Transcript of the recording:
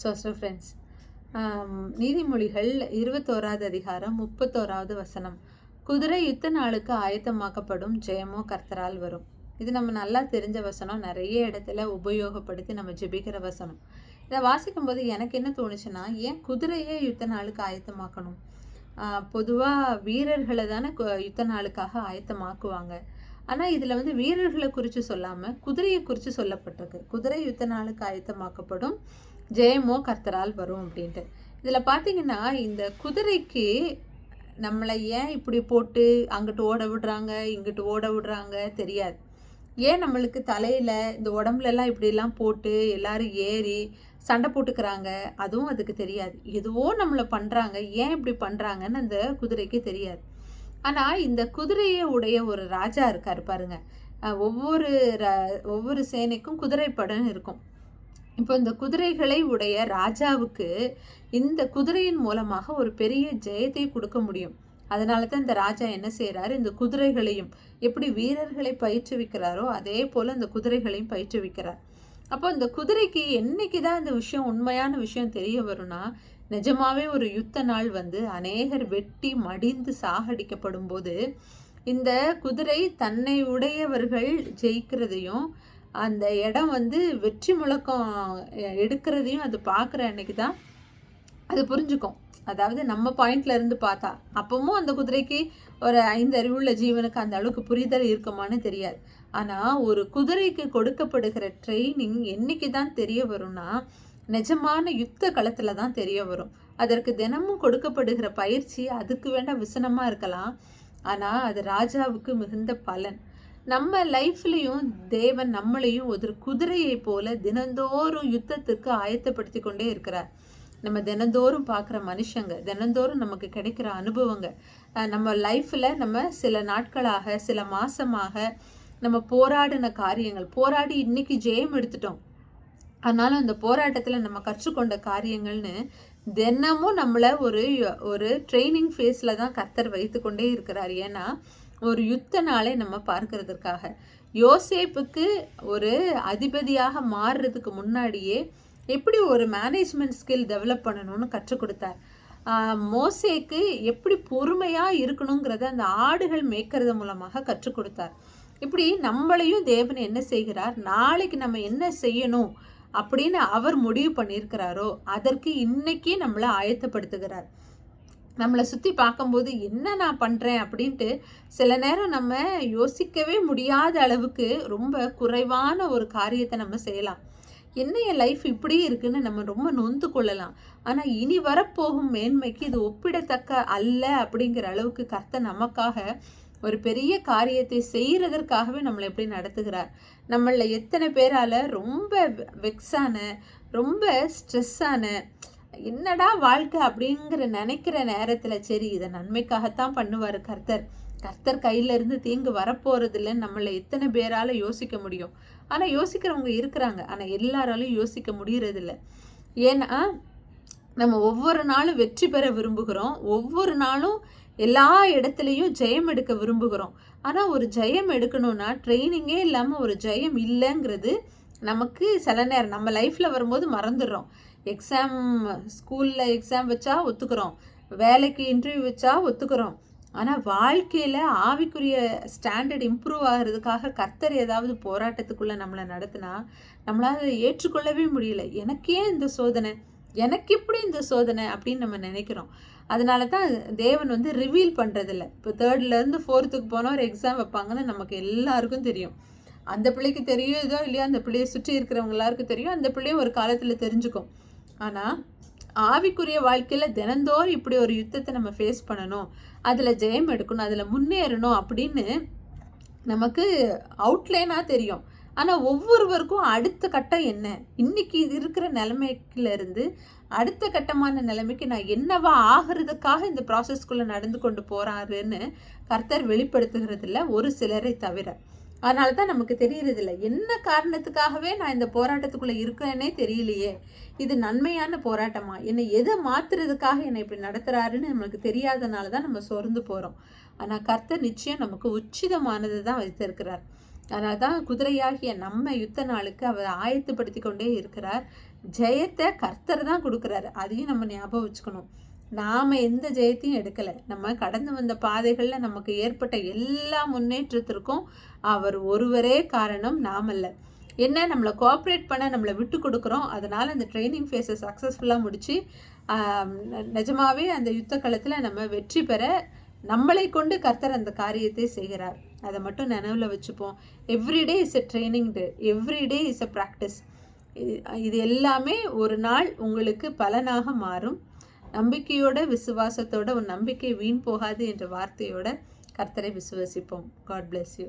So so friends நீதிமொழிகள் இருபத்தோராவது அதிகாரம் முப்பத்தோராவது வசனம். குதிரை யுத்த நாளுக்கு ஆயத்தமாக்கப்படும் ஜெயமோ கர்த்தரால் வரும். இது நம்ம நல்லா தெரிஞ்ச வசனம். நிறைய இடத்துல உபயோகப்படுத்தி நம்ம ஜெபிக்கிற வசனம். இதை வாசிக்கும் போது எனக்கு என்ன தோணுச்சுன்னா ஏன் குதிரையே யுத்த நாளுக்கு ஆயத்தமாக்கணும்? பொதுவாக வீரர்களை தானே யுத்த நாளுக்காக ஆயத்தமாக்குவாங்க. ஆனால் இதில் வந்து வீரர்களை குறித்து சொல்லாமல் குதிரையை குறித்து சொல்லப்பட்டிருக்கு. குதிரை யுத்த நாளுக்கு ஆயத்தமாக்கப்படும் ஜெயமோ கர்த்தரால் வரும் அப்படின்ட்டு. இதில் பார்த்தீங்கன்னா இந்த குதிரைக்கு நம்மளை ஏன் இப்படி போட்டு அங்கிட்டு ஓட விடுறாங்க இங்கிட்டு ஓட விடுறாங்க தெரியாது. ஏன் நம்மளுக்கு தலையில் இந்த உடம்புலலாம் இப்படிலாம் போட்டு எல்லாரும் ஏறி சண்டை போட்டுக்கிறாங்க? அதுவும் அதுக்கு தெரியாது. எதுவோ நம்மளை பண்ணுறாங்க ஏன் இப்படி பண்ணுறாங்கன்னு அந்த குதிரைக்கு தெரியாது. ஆனால் இந்த குதிரையை உடைய ஒரு ராஜா இருக்கார் பாருங்க. ஒவ்வொரு ஒவ்வொரு சேனைக்கும் குதிரைப்படம் இருக்கும். இப்போ இந்த குதிரைகளை உடைய ராஜாவுக்கு இந்த குதிரையின் மூலமாக ஒரு பெரிய ஜெயத்தை கொடுக்க முடியும். அதனால தான் இந்த ராஜா என்ன செய்கிறாரு இந்த குதிரைகளையும் எப்படி வீரர்களை பயிற்றுவிக்கிறாரோ அதே போல் இந்த குதிரைகளையும் பயிற்றுவிக்கிறார். அப்போ இந்த குதிரைக்கு என்னைக்கு தான் இந்த விஷயம் உண்மையான விஷயம் தெரிய வரும்னா நிஜமாவே ஒரு யுத்த நாள் வந்து அநேகர் வெட்டி மடிந்து சாகடிக்கப்படும் போது இந்த குதிரை தன்னை உடையவர்கள் ஜெயிக்கிறதையும் அந்த இடம் வந்து வெற்றி முழக்கம் எடுக்கிறதையும் அது பார்க்குற அன்னைக்கு தான் அது புரிஞ்சுக்கும். அதாவது நம்ம பாயிண்ட்ல இருந்து பார்த்தா அப்பவும் அந்த குதிரைக்கு ஒரு ஐந்து அறிவுள்ள ஜீவனுக்கு அந்த அளவுக்கு புரிதல் இருக்குமான்னு தெரியாது. ஆனால் ஒரு குதிரைக்கு கொடுக்கப்படுகிற ட்ரைனிங் என்னைக்கு தான் தெரிய வரும்னா நிஜமான யுத்த களத்தில் தான் தெரிய வரும். அதற்கு தினமும் கொடுக்கப்படுகிற பயிற்சி அதுக்கு வேண்டாம் விசனமாக இருக்கலாம். ஆனால் அது ராஜாவுக்கு மிகுந்த பலன். நம்ம லைஃப்லேயும் தேவன் நம்மளையும் ஒரு குதிரையை போல தினந்தோறும் யுத்தத்திற்கு ஆயத்தப்படுத்தி கொண்டே இருக்கிறார். நம்ம தினந்தோறும் பார்க்குற மனுஷங்க தினந்தோறும் நமக்கு கிடைக்கிற அனுபவங்க நம்ம லைஃப்பில் நம்ம சில நாட்களாக சில மாதமாக நம்ம போராடின காரியங்கள் போராடி இன்னைக்கு ஜெயம் எடுத்துட்டோம். அதனால அந்த போராட்டத்தில் நம்ம கற்றுக்கொண்ட காரியங்கள்னு தினமும் நம்மளை ஒரு ஒரு ட்ரைனிங் ஃபேஸில் தான் கத்தர் வைத்து கொண்டே இருக்கிறார். ஏன்னா ஒரு யுத்த நாளை நம்ம பார்க்கறதுக்காக. யோசேப்புக்கு ஒரு அதிபதியாக மாறுறதுக்கு முன்னாடியே எப்படி ஒரு மேனேஜ்மெண்ட் ஸ்கில் டெவலப் பண்ணணும்னு கற்றுக் கொடுத்தார். மோசேக்கு எப்படி பொறுமையாக இருக்கணுங்கிறத அந்த ஆடுகள் மேய்க்கிறது மூலமாக கற்றுக் கொடுத்தார். இப்படி நம்மளையும் தேவன் என்ன செய்கிறார்? நாளைக்கு நம்ம என்ன செய்யணும் அப்படின்னு அவர் முடிவு பண்ணியிருக்கிறாரோ அதற்கு இன்னைக்கே நம்மளை ஆயத்தப்படுத்துகிறார். நம்மளை சுற்றி பார்க்கும்போது என்ன நான் பண்ணுறேன் அப்படின்ட்டு சில நேரம் நம்ம யோசிக்கவே முடியாத அளவுக்கு ரொம்ப குறைவான ஒரு காரியத்தை நம்ம செய்யலாம். என்ன என் லைஃப் இப்படி இருக்குன்னு நம்ம ரொம்ப நொந்து கொள்ளலாம். ஆனால் இனி வரப்போகும் மேன்மைக்கு இது ஒப்பிடத்தக்க அல்ல அப்படிங்கிற அளவுக்கு கர்த்த நமக்காக ஒரு பெரிய காரியத்தை செய்கிறதற்காகவே நம்மளை எப்படி நடத்துகிறார்? நம்மளில் எத்தனை பேரால் ரொம்ப வெக்ஸான ரொம்ப ஸ்ட்ரெஸ்ஸான என்னடா வாழ்க்கை அப்படிங்கிற நினைக்கிற நேரத்தில் சரி இதை நன்மைக்காகத்தான் பண்ணுவார் கர்த்தர். கர்த்தர் கையிலேருந்து தீங்கு வரப்போகிறதில்லன்னு நம்மளை எத்தனை பேரால் யோசிக்க முடியும். ஆனால் யோசிக்கிறவங்க இருக்கிறாங்க. ஆனால் எல்லாராலையும் யோசிக்க முடியறதில்ல. ஏன்னா நம்ம ஒவ்வொரு நாளும் வெற்றி பெற விரும்புகிறோம். ஒவ்வொரு நாளும் எல்லா இடத்துலையும் ஜெயம் எடுக்க விரும்புகிறோம். ஆனால் ஒரு ஜெயம் எடுக்கணும்னா ட்ரைனிங்கே இல்லாமல் ஒரு ஜெயம் இல்லைங்கிறது நமக்கு சில நேரம் நம்ம லைஃப்பில் வரும்போது மறந்துடுறோம். எக்ஸாம் ஸ்கூலில் எக்ஸாம் வச்சா ஒத்துக்கிறோம். வேலைக்கு இன்டர்வியூ வச்சா ஒத்துக்கிறோம். ஆனால் வாழ்க்கையில் ஆவிக்குரிய ஸ்டாண்டர்ட் இம்ப்ரூவ் ஆகிறதுக்காக கர்த்தர் ஏதாவது போராட்டத்துக்குள்ளே நம்மளை நடத்தினா நம்மளால் ஏற்றுக்கொள்ளவே முடியல. எனக்கே இந்த சோதனை எனக்கு இப்படி இந்த சோதனை அப்படின்னு நம்ம நினைக்கிறோம். அதனால தான் தேவன் வந்து ரிவீல் பண்ணுறதில்ல இப்போ தேர்ட்லேருந்து ஃபோர்த்துக்கு போனால் ஒரு எக்ஸாம் வைப்பாங்கன்னு நமக்கு எல்லாருக்கும் தெரியும். அந்த பிள்ளைக்கு தெரியுதோ இல்லையோ அந்த பிள்ளையை சுற்றி இருக்கிறவங்க எல்லாருக்கும் தெரியும். அந்த பிள்ளையும் ஒரு காலத்தில் தெரிஞ்சுக்கும். ஆனால் ஆவிக்குரிய வாழ்க்கையில் தினந்தோறும் இப்படி ஒரு யுத்தத்தை நம்ம ஃபேஸ் பண்ணணும் அதில் ஜெயம் எடுக்கணும் அதில் முன்னேறணும் அப்படின்னு நமக்கு அவுட்லைனாக தெரியும். ஆனால் ஒவ்வொருவருக்கும் அடுத்த கட்டம் என்ன? இன்னைக்கு இது இருக்கிற நிலைமைக்கிலேருந்து அடுத்த கட்டமான நிலைமைக்கு நான் என்னவா ஆகிறதுக்காக இந்த ப்ராசஸ்க்குள்ளே நடந்து கொண்டு போகிறாருன்னு கர்த்தர் வெளிப்படுத்துகிறதில்ல ஒரு சிலரை தவிர. அதனால தான் நமக்கு தெரியறதில்ல. என்ன காரணத்துக்காகவே நான் இந்த போராட்டத்துக்குள்ளே இருக்கிறேனே தெரியலையே. இது நன்மையான போராட்டமா? என்னை எதை மாத்துறதுக்காக என்னை இப்படி நடத்துகிறாருன்னு நம்மளுக்கு தெரியாதனால தான் நம்ம சொர்ந்து போகிறோம் ஆனால் கர்த்தர் நிச்சயம் நமக்கு உச்சிதமானது தான் வைத்திருக்கிறார். அதனால தான் குதிரையாகிய நம்ம யுத்த நாளுக்கு அவர் ஆயத்துப்படுத்தி கொண்டே இருக்கிறார். ஜெயத்தை கர்த்தர் தான் கொடுக்குறாரு. அதையும் நம்ம ஞாபகம் வச்சுக்கணும். நாம் எந்த ஜெயத்தையும் எடுக்கலை. நம்ம கடந்து வந்த பாதைகளில் நமக்கு ஏற்பட்ட எல்லா முன்னேற்றத்திற்கும் அவர் ஒருவரே காரணம் நாமல்ல என்ன? நம்மளை கோஆப்ரேட் பண்ண நம்மளை விட்டு கொடுக்குறோம். அதனால் அந்த ட்ரைனிங் ஃபேஸை சக்ஸஸ்ஃபுல்லாக முடித்து நிஜமாகவே அந்த யுத்த களத்தில் நம்ம வெற்றி பெற நம்மளை கொண்டு கர்த்தர் அந்த காரியத்தை செய்கிறார். அதை மட்டும் நினைவில் வச்சுப்போம். Every day is a training day every day is a practice இது எல்லாமே ஒரு நாள் உங்களுக்கு பலனாக மாறும். நம்பிக்கையோட விசுவாசத்தோட உன் நம்பிக்கை வீண் போகாது என்ற வார்த்தையோட கர்த்தரை விசுவசிப்போம். God bless you